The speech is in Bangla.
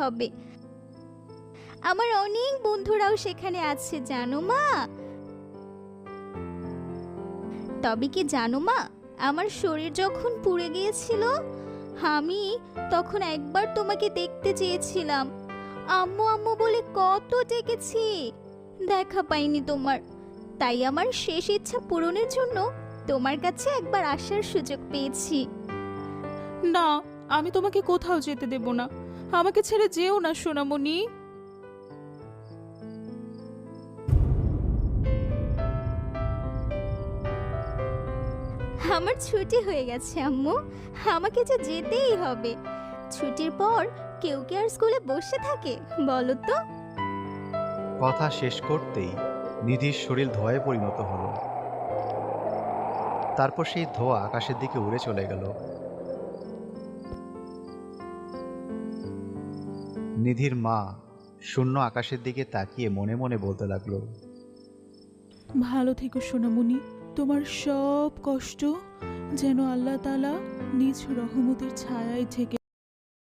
হবে। আমার অনেক বন্ধুরাও সেখানে আছে, জানো মা? তবে কি জানো মা, আমার শরীর যখন পুড়ে গিয়েছিল, আমি তখন একবার তোমাকে দেখতে চেয়েছিলাম। আম্মু আম্মু বলে কত ডেকেছি। দেখা পাইনি তোমার। তাই আমার শেষ ইচ্ছা পূরণের জন্য তোমার কাছে একবার আসার সুযোগ পেয়েছি। না, আমি তোমাকে কোথাও যেতে দেব না। আমাকে ছেড়ে যেও না সোনামণি। আমার ছুটি হয়ে গেছে আম্মু। আমাকে যে যেতেই হবে। ছুটির পর কেউ কি আর স্কুলে বসে থাকে বলো তো? কথা শেষ করতেই নিধির শরীর ধোঁয়ায় পরিণত হলো। তারপর সেই ধোঁয়া আকাশের দিকে উড়ে চলে গেল। নিধির মা শূন্য আকাশের দিকে তাকিয়ে মনে মনে বলতে লাগল, ভালো থেকো সোনামণি, তোমার সব কষ্ট যেন আল্লাহ তালা নিজ রহমতের ছায়ায় ঢেকে